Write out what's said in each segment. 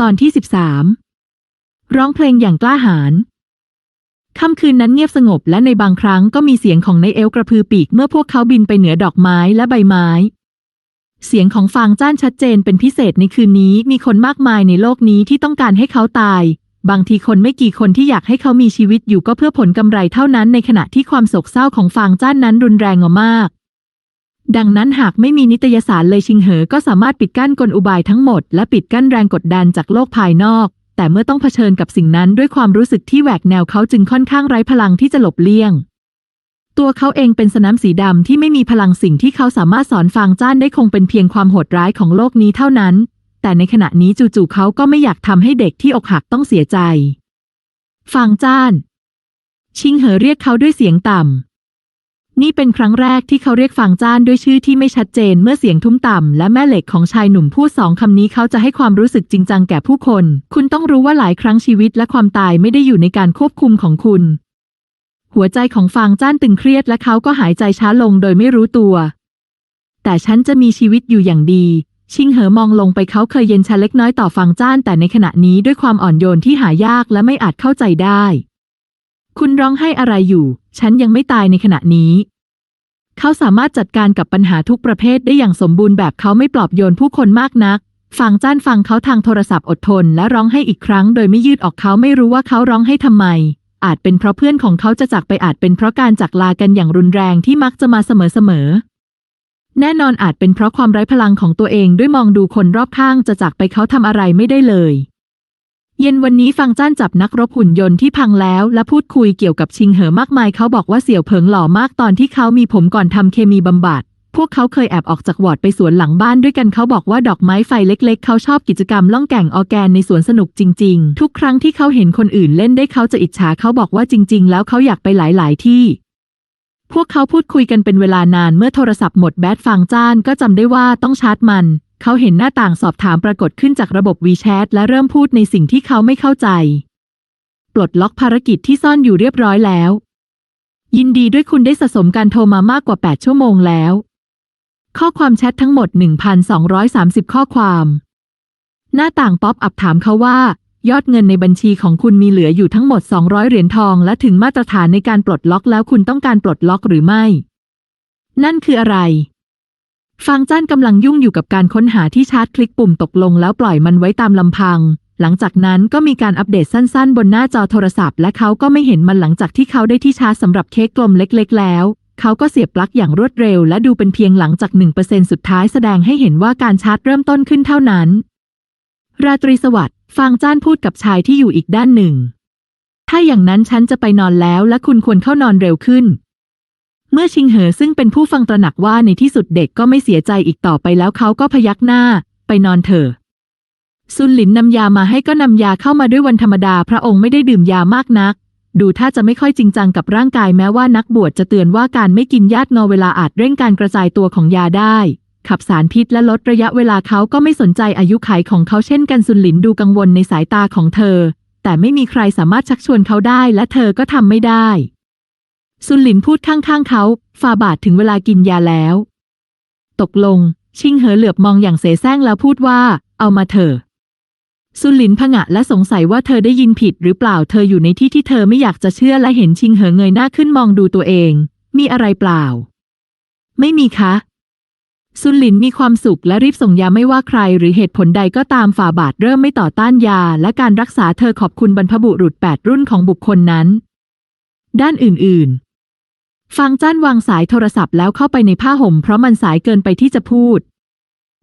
ตอนที่สิบสามร้องเพลงอย่างกล้าหาญค่ำคืนนั้นเงียบสงบและในบางครั้งก็มีเสียงของนายเอลกระพือปีกเมื่อพวกเขาบินไปเหนือดอกไม้และใบไม้ เสียงของฟางจ้านชัดเจนเป็นพิเศษในคืนนี้มีคนมากมายในโลกนี้ที่ต้องการให้เขาตาย บางทีคนไม่กี่คนที่อยากให้เขามีชีวิตอยู่ก็เพื่อผลกำไรเท่านั้นในขณะที่ความโศกเศร้าของฟางจ้านนั้นรุนแรงมาก ดังนั้นหากไม่มีนิตยสารเลยชิงเหอ ก็สามารถปิดกั้นกลอุบายทั้งหมด และปิดกั้นแรงกดดันจากโลกภายนอก แต่เมื่อต้องเผชิญกับสิ่งนั้นด้วยความรู้สึกที่แหวกแนวเขาจึงค่อนข้างไร้พลังที่จะหลบเลี่ยง ตัวเขาเองเป็นสนามสีดำที่ไม่มีพลังสิ่งที่เขาสามารถสอนฟางจ้านได้คงเป็นเพียงความโหดร้ายของโลกนี้เท่านั้น แต่ในขณะนี้จู่ๆเขาก็ไม่อยากทำให้เด็กที่อกหักต้องเสียใจ ฟางจ้าน ชิงเหอเรียกเขาด้วยเสียงต่ำ นี่เป็นครั้งแรกที่เขาเรียกฟางจ้านด้วยชื่อที่ไม่ชัดเจนเมื่อเสียงทุ้มต่ำและแม่เหล็กของชายหนุ่มพูดสองคำนี้เขาจะให้ความรู้สึกจริงจังแก่ผู้คน คุณต้องรู้ว่าหลายครั้งชีวิตและความตายไม่ได้อยู่ในการควบคุมของคุณ หัวใจของฟางจ้านตึงเครียดและเขาก็หายใจช้าลงโดยไม่รู้ตัว แต่ฉันจะมีชีวิตอยู่อย่างดี ชิงเหอมองลงไปเขาเคยเย็นชาเล็กน้อยต่อฟางจ้านแต่ในขณะนี้ด้วยความอ่อนโยนที่หายากและไม่อาจเข้าใจได้ คุณร้องไห้อะไรอยู่ ฉันยังไม่ตายในขณะนี้ เขาสามารถจัดการกับปัญหาทุกประเภทได้อย่างสมบูรณ์แบบเขาไม่ปลอบโยนผู้คนมากนัก ฟังจ้านฟังเขาทางโทรศัพท์อดทน และร้องให้อีกครั้ง โดยไม่ยืดออกเขาไม่รู้ว่าเขาร้องให้ทำไม อาจเป็นเพราะเพื่อนของเขาจะจากไปอาจเป็นเพราะการจากลากันอย่างรุนแรงที่มักจะมาเสมอๆแน่นอนอาจเป็นเพราะความไร้พลังของตัวเองด้วยมองดูคนรอบข้างจะจากไปเขาทำอะไรไม่ได้เลย เย็นวันนี้ฟังจ้านจับนักรบหุ่นยนต์ที่พังแล้ว และพูดคุยเกี่ยวกับชิงเหอมากมายเขาบอกว่าเสี่ยวเผิงหล่อมากตอนที่เขามีผมก่อนทำเคมีบำบัดพวกเขาเคยแอบออกจากวอร์ดไปสวนหลังบ้านด้วยกันเขาบอกว่าดอกไม้ไฟเล็กๆ เขาชอบกิจกรรมล่องแก่งออแกนในสวนสนุกจริงๆ ทุกครั้งที่เขาเห็นคนอื่นเล่นได้เขาจะอิจฉาเขาบอกว่าจริง ๆ แล้วเขาอยากไปหลายๆที่ พวกเขาพูดคุยกันเป็นเวลานานเมื่อโทรศัพท์หมดแบตฟังจ้านก็จำได้ว่าต้องชาร์จมัน เขาเห็นหน้าต่างสอบถามปรากฏขึ้นจากระบบวีแชทและเริ่มพูดในสิ่งที่เขาไม่เข้าใจ ปลดล็อกภารกิจที่ซ่อนอยู่เรียบร้อยแล้ว ยินดีด้วยคุณได้สะสมการโทรมามากกว่า 8 ชั่วโมงแล้ว ข้อความแชททั้งหมด 1,230 ข้อความ หน้าต่างป๊อปอัพถามเขาว่า ยอดเงินในบัญชีของคุณมีเหลืออยู่ทั้งหมด 200 เหรียญทองและถึงมาตรฐานในการปลดล็อกแล้วคุณต้องการปลดล็อกหรือไม่ นั่นคืออะไร ฟางจ้านกำลังยุ่งอยู่กับการค้นหาที่ชาร์จคลิกปุ่มตกลงแล้วปล่อยมันไว้ตามลำพัง หลังจากนั้นก็มีการอัปเดตสั้นๆ บนหน้าจอโทรศัพท์ และเขาก็ไม่เห็นมันหลังจากที่เขาได้ที่ชาร์จสำหรับเค้กกลมเล็กๆ แล้ว เขาก็เสียบปลั๊กอย่างรวดเร็ว และดูเป็นเพียงหลังจาก 1%สุดท้ายแสดงให้เห็นว่าการชาร์จเริ่มต้นขึ้นเท่านั้น ราตรีสวัสดิ์ฟางจ้านพูดกับชายที่อยู่อีกด้านหนึ่ง ถ้าอย่างนั้นฉันจะไปนอนแล้วและคุณควรเข้านอนเร็วขึ้น เมื่อชิงเหอซึ่งเป็นผู้ฟังตระหนักว่าในที่สุดเด็กก็ไม่เสียใจอีกต่อไปแล้วเขาก็พยักหน้า ไปนอนเถอะซุนหลินนำยามาให้ก็นำยาเข้ามาด้วยวันธรรมดาพระองค์ไม่ได้ดื่มยามากนัก ดูถ้าจะไม่ค่อยจริงจังกับร่างกายแม้ว่านักบวชจะเตือนว่าการไม่กินญาติงอเวลาอาจเร่งการกระจายตัวของยาได้ ขับสารพิษและลดระยะเวลาเขาก็ไม่สนใจอายุขัยของเขาเช่นกันซุนหลินดูกังวลในสายตาของเธอ แต่ไม่มีใครสามารถชักชวนเขาได้และเธอก็ทำไม่ได้ ซุนหลินพูดข้างๆเขาฟาบาทถึงเวลากินยาแล้ว ตกลง ชิงเหอเหลือบมองอย่างเสแสร้งแล้วพูดว่า เอามาเถอะซุนหลินผงะและสงสัยว่าเธอได้ยินผิดหรือเปล่าเธออยู่ในที่ที่เธอไม่อยากจะเชื่อและเห็นชิงเหอเงยหน้าขึ้นมองดูตัวเอง มีอะไรเปล่า ไม่มีคะซุนหลินมีความสุขและรีบส่งยาไม่ว่าใครหรือเหตุผลใดก็ตามฝ่าบาทเริ่มไม่ต่อต้านยา และการรักษาเธอขอบคุณบรรพบุรุษแปดรุ่นของบุคคลนั้น ด้านอื่นๆ ฟังจ้านวางสายโทรศัพท์แล้วเข้าไปในผ้าห่มเพราะมันสายเกินไปที่จะพูด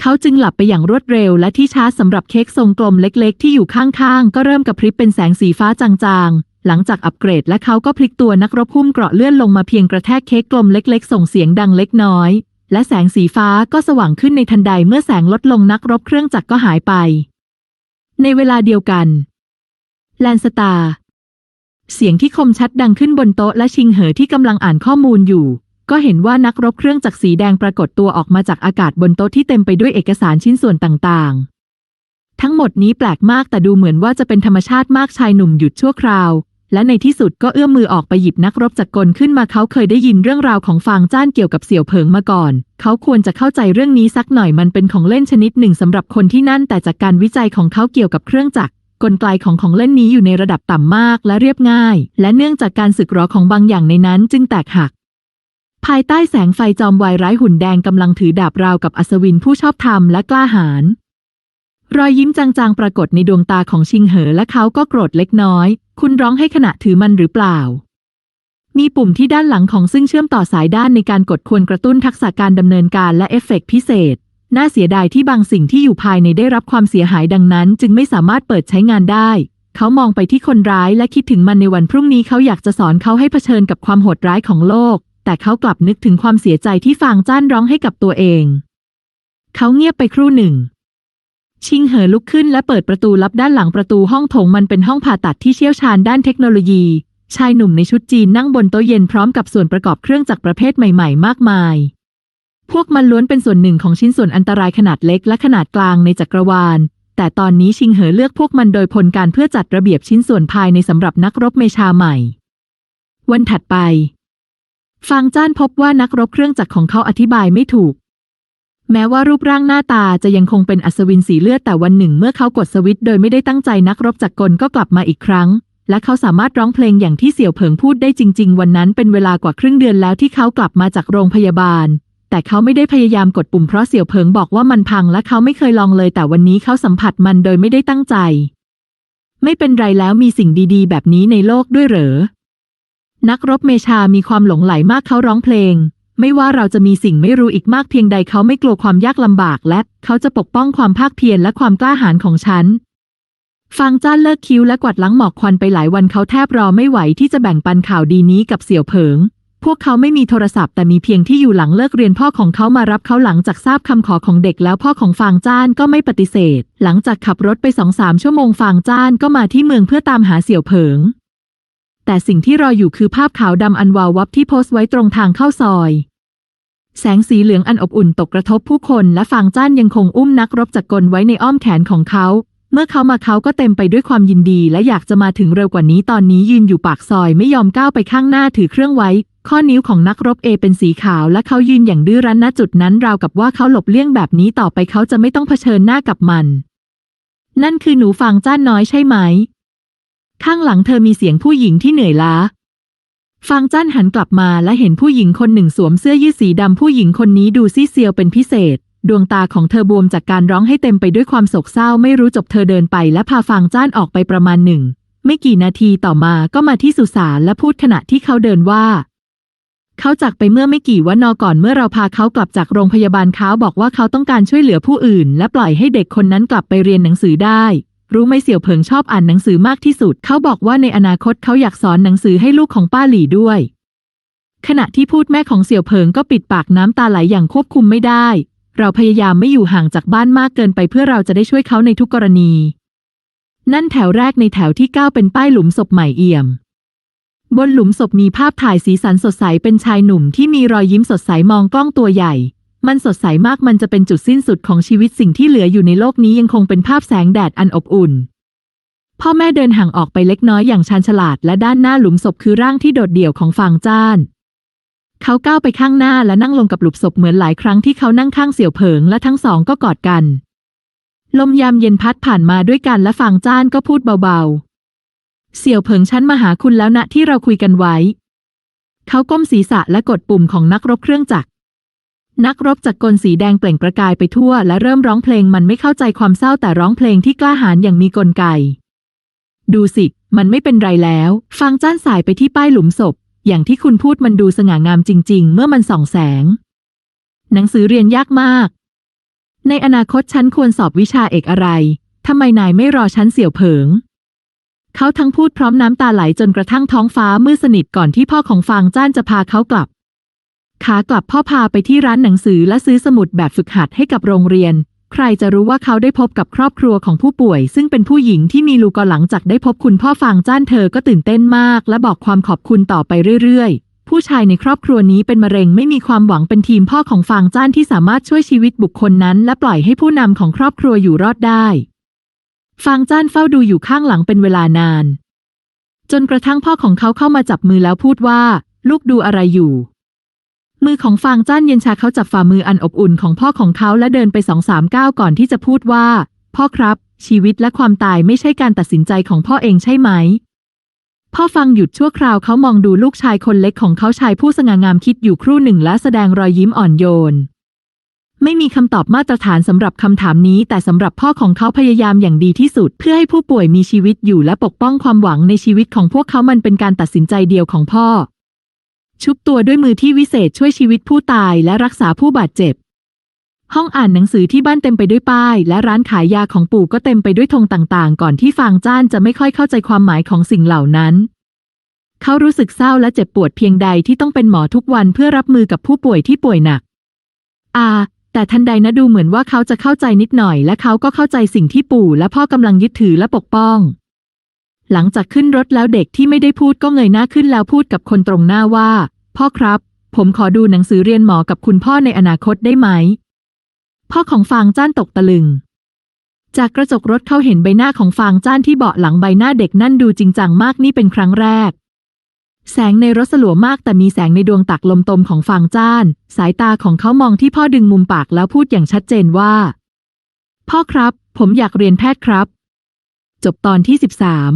เขาจึงหลับไปอย่างรวดเร็วและที่ชาร์จสำหรับเค้กทรงกลมเล็กๆ ที่อยู่ข้างๆ ก็เริ่มกระพริบเป็นแสงสีฟ้าจางๆ หลังจากอัปเกรดและเขาก็พลิกตัวนักรบหุ้มเกราะเลื่อนลงมาเพียงกระแทกเค้กกลมเล็กๆ ส่งเสียงดังเล็กน้อย และแสงสีฟ้าก็สว่างขึ้นในทันใดเมื่อแสงลดลงนักรบเครื่องจักรก็หายไป ในเวลาเดียวกันแลนสตาร์ เสียงที่คมชัดดังขึ้นบนโต๊ะและชิงเหอที่กำลังอ่านข้อมูลอยู่ ก็เห็นว่านักรบเครื่องจักรสีแดงปรากฏตัวออกมาจากอากาศบนโต๊ะที่เต็มไปด้วยเอกสารชิ้นส่วนต่างๆ ทั้งหมดนี้แปลกมากแต่ดูเหมือนว่าจะเป็นธรรมชาติมากชายหนุ่มหยุดชั่วคราว และในที่สุดก็เอื้อมมือออกไปหยิบนักรบจักรกลขึ้นมาเขาเคยได้ยินเรื่องราวของฟางจ้านเกี่ยวกับเสี่ยวเผิงมาก่อน เขาควรจะเข้าใจเรื่องนี้สักหน่อยมันเป็นของเล่นชนิดหนึ่งสำหรับคนที่นั่นแต่จากการวิจัยของเขาเกี่ยวกับเครื่องจักร กลไกของของเล่นนี้อยู่ในระดับต่ำมากและเรียบง่าย และเนื่องจากการสึกหรอของบางอย่างในนั้นจึงแตกหัก ภายใต้แสงไฟจอมวายร้ายหุ่นแดงกำลังถือดาบราวกับอัศวินผู้ชอบธรรมและกล้าหาญรอยยิ้มจางๆ ปรากฏในดวงตาของชิงเหอและเขาก็โกรธเล็กน้อย คุณร้องให้ขณะถือมันหรือเปล่า มีปุ่มที่ด้านหลังของซึ่งเชื่อมต่อสายด้านในการกดควรกระตุ้นทักษะการดำเนินการและเอฟเฟกต์พิเศษ น่าเสียดายที่บางสิ่งที่อยู่ภายในได้รับความเสียหายดังนั้น จึงไม่สามารถเปิดใช้งานได้ เขามองไปที่คนร้ายและคิดถึงมันในวันพรุ่งนี้เขาอยากจะสอนเขาให้เผชิญกับความโหดร้ายของโลก แต่เขากลับนึกถึงความเสียใจที่ฟางจ้านร้องให้กับตัวเอง เขาเงียบไปครู่หนึ่ง ชิงเหอลุกขึ้นและเปิดประตูลับด้านหลังประตูห้องโถงมันเป็นห้องผ่าตัดที่เชี่ยวชาญด้านเทคโนโลยี ชายหนุ่มในชุดจีนนั่งบนโต๊ะเย็นพร้อมกับส่วนประกอบเครื่องจักรประเภทใหม่ ๆ มากมาย พวกมันล้วนเป็นส่วนหนึ่งของชิ้นส่วนอันตรายขนาดเล็กและขนาดกลางในจักรวาล แต่ตอนนี้ชิงเหอเลือกพวกมันโดยผลการเพื่อจัดระเบียบชิ้นส่วนภายในสำหรับนักรบเมชาใหม่ วันถัดไป ฟางจ้านพบว่านักรบเครื่องจักรของเขาอธิบายไม่ถูก แม้ว่ารูปร่างหน้าตาจะยังคงเป็นอัศวินสีเลือดแต่วันหนึ่งเมื่อเขากดสวิตช์โดยไม่ได้ตั้งใจนักรบจักรกลก็กลับมาอีกครั้งและเขาสามารถร้องเพลงอย่างที่เสี่ยวเผิงพูดได้จริง ๆ วันนั้นเป็นเวลากว่าครึ่งเดือนแล้วที่เขากลับมาจากโรงพยาบาล แต่เขาไม่ได้พยายามกดปุ่มเพราะเสี่ยวเผิงบอกว่ามันพังและเขาไม่เคยลองเลย แต่วันนี้เขาสัมผัสมันโดยไม่ได้ตั้งใจ ไม่เป็นไรแล้วมีสิ่งดีๆ แบบนี้ในโลกด้วยเหรอ นักรบเมชามีความหลงไหลมากเขาร้องเพลง ไม่ว่าเราจะมีสิ่งไม่รู้อีกมากเพียงใดเขาไม่กลัวความยากลำบากและเขาจะปกป้องความภาคเพียรและความกล้าหาญของฉันฟางจ้านเลิกคิ้วและกวาดล้างหมอกควันไปหลายวันเขาแทบรอไม่ไหวที่จะแบ่งปันข่าวดีนี้กับเสี่ยวเผิง พวกเขาไม่มีโทรศัพท์แต่มีเพียงที่อยู่หลังเลิกเรียนพ่อของเขามารับเขาหลังจากทราบคำขอของเด็กแล้วพ่อของฟางจ้านก็ไม่ปฏิเสธ หลังจากขับรถไปสองสามชั่วโมงฟางจ้านก็มาที่เมืองเพื่อตามหาเสี่ยวเผิง แต่สิ่งที่รออยู่คือภาพขาวดำอันวาววับที่โพสต์ไว้ตรงทางเข้าซอย แสงสีเหลืองอันอบอุ่นตกกระทบผู้คนและฟางจ้านยังคงอุ้มนักรบจักรกลไว้ในอ้อมแขนของเขา เมื่อเขามาเขาก็เต็มไปด้วยความยินดีและอยากจะมาถึงเร็วกว่านี้ตอนนี้ยืนอยู่ปากซอยไม่ยอมก้าวไปข้างหน้าถือเครื่องไว้ ข้อนิ้วของนักรบเอเป็นสีขาวและเขายืนอย่างดื้อรั้นณจุดนั้นราวกับว่าเขาหลบเลี่ยงแบบนี้ต่อไปเขาจะไม่ต้องเผชิญหน้ากับมัน นั่นคือหนูฟางจ้านน้อยใช่ไหม ข้างหลังเธอมีเสียงผู้หญิงที่เหนื่อยล้าฟางจ้านหันกลับมาและเห็นผู้หญิงคนหนึ่งสวมเสื้อยืดสีดำผู้หญิงคนนี้ดูซีเซียวเป็นพิเศษ ดวงตาของเธอบวมจากการร้องให้เต็มไปด้วยความโศกเศร้าไม่รู้จบเธอเดินไปและพาฟางจ้านออกไปประมาณหนึ่ง ไม่กี่นาทีต่อมาก็มาที่สุสานและพูดขณะที่เขาเดินว่า เขาจากไปเมื่อไม่กี่วันนอก่อนเมื่อเราพาเขากลับจากโรงพยาบาลเขาบอกว่าเขาต้องการช่วยเหลือผู้อื่น และปล่อยให้เด็กคนนั้นกลับไปเรียนหนังสือได้ รู้ไหมเสี่ยวเผิงชอบอ่านหนังสือมากที่สุด เขาบอกว่าในอนาคตเขาอยากสอนหนังสือให้ลูกของป้าหลี่ด้วย ขณะที่พูดแม่ของเสี่ยวเผิงก็ปิดปากน้ำตาไหลอย่างควบคุมไม่ได้ เราพยายามไม่อยู่ห่างจากบ้านมากเกินไปเพื่อเราจะได้ช่วยเขาในทุกกรณี นั่นแถวแรกในแถวที่เก้าเป็นป้ายหลุมศพใหม่เอี่ยม บนหลุมศพมีภาพถ่ายสีสันสดใสเป็นชายหนุ่มที่มีรอยยิ้มสดใสมองกล้องตัวใหญ่ มันสดใสมากมันจะเป็นจุดสิ้นสุดของชีวิตสิ่งที่เหลืออยู่ในโลกนี้ยังคงเป็นภาพแสงแดดอันอบอุ่น พ่อแม่เดินห่างออกไปเล็กน้อยอย่างชาญฉลาดและด้านหน้าหลุมศพคือร่างที่โดดเดี่ยวของฟางจ้าน เขาก้าวไปข้างหน้าและนั่งลงกับหลุมศพเหมือนหลายครั้งที่เขานั่งข้างเสี่ยวเผิงและทั้งสองก็กอดกัน ลมยามเย็นพัดผ่านมาด้วยกันและฟางจ้านก็พูดเบาๆ เสี่ยวเผิงฉันมาหาคุณแล้วนะที่เราคุยกันไว้ เขาก้มศีรษะและกดปุ่มของนักรบเครื่องจักร นักรบจักรกลสีแดงเปล่งประกายไปทั่วและเริ่มร้องเพลงมันไม่เข้าใจความเศร้าแต่ร้องเพลงที่กล้าหาญอย่างมีกลไก ดูสิ มันไม่เป็นไรแล้วฟังจ้านสายไปที่ป้ายหลุมศพ อย่างที่คุณพูดมันดูสง่างามจริง ๆ เมื่อมันส่องแสง หนังสือเรียนยากมาก ในอนาคตฉันควรสอบวิชาเอกอะไร ทำไมนายไม่รอฉันเสี่ยวเผิง เขาทั้งพูดพร้อมน้ำตาไหลจนกระทั่งท้องฟ้ามืดสนิทก่อนที่พ่อของฟางจ้านจะพาเขากลับขากลับพ่อพาไปที่ร้านหนังสือและซื้อสมุดแบบฝึกหัดให้กับโรงเรียน ใครจะรู้ว่าเขาได้พบกับครอบครัวของผู้ป่วย ซึ่งเป็นผู้หญิงที่มีลูกหลังจากได้พบคุณพ่อฟางจ้านเธอก็ตื่นเต้นมาก และบอกความขอบคุณต่อไปเรื่อยๆ ผู้ชายในครอบครัวนี้เป็นมะเร็งไม่มีความหวังเป็นทีมพ่อของฟางจ้านที่สามารถช่วยชีวิตบุคคลนั้น และปล่อยให้ผู้นำของครอบครัวอยู่รอดได้ฟางจ้านเฝ้าดูอยู่ข้างหลังเป็นเวลานาน จนกระทั่งพ่อของเขาเข้ามาจับมือแล้วพูดว่า ลูกดูอะไรอยู่ มือของฟางจ้านเย็นชาเขาจับฝ่ามืออันอบอุ่นของพ่อของเขาและเดินไปสองสามก้าวก่อนที่จะพูดว่า พ่อครับ ชีวิตและความตายไม่ใช่การตัดสินใจของพ่อเองใช่ไหม พ่อฟังหยุดชั่วคราวเขามองดูลูกชายคนเล็กของเขาชายผู้สง่างามคิดอยู่ครู่หนึ่งและแสดงรอยยิ้มอ่อนโยน ไม่มีคำตอบมาตรฐานสำหรับคำถามนี้แต่สำหรับพ่อของเขาพยายามอย่างดีที่สุด เพื่อให้ผู้ป่วยมีชีวิตอยู่และปกป้องความหวังในชีวิตของพวกเขามันเป็นการตัดสินใจเดียวของพ่อ ชุบตัวด้วยมือที่วิเศษช่วยชีวิตผู้ตายและรักษาผู้บาดเจ็บ ห้องอ่านหนังสือที่บ้านเต็มไปด้วยป้าย และร้านขายยาของปู่ก็เต็มไปด้วยธงต่างๆ ก่อนที่ฟางจ้านจะไม่ค่อยเข้าใจความหมายของสิ่งเหล่านั้น เขารู้สึกเศร้าและเจ็บปวดเพียงใดที่ต้องเป็นหมอทุกวันเพื่อรับมือกับผู้ป่วยที่ป่วยหนัก อาแต่ทันใดนะดูเหมือนว่าเขาจะเข้าใจนิดหน่อย และเขาก็เข้าใจสิ่งที่ปู่และพ่อกำลังยึดถือและปกป้อง หลังจากขึ้นรถแล้วเด็กที่ไม่ได้พูดก็เงยหน้าขึ้นแล้วพูดกับคนตรงหน้าว่า พ่อครับ ผมขอดูหนังสือเรียนหมอกับคุณพ่อในอนาคตได้ไหม พ่อของฟางจ้านตกตะลึง จากกระจกรถเขาเห็นใบหน้าของฟางจ้านที่เบาะหลังใบหน้าเด็กนั่นดูจริงจังมากนี่เป็นครั้งแรก แสงในรถสลัวมากแต่มีแสงในดวงตักลมตมของฟางจ้าน สายตาของเขามองที่พ่อดึงมุมปากแล้วพูดอย่างชัดเจนว่า พ่อครับ ผมอยากเรียนแพทย์ครับ จบตอนที่สิบสาม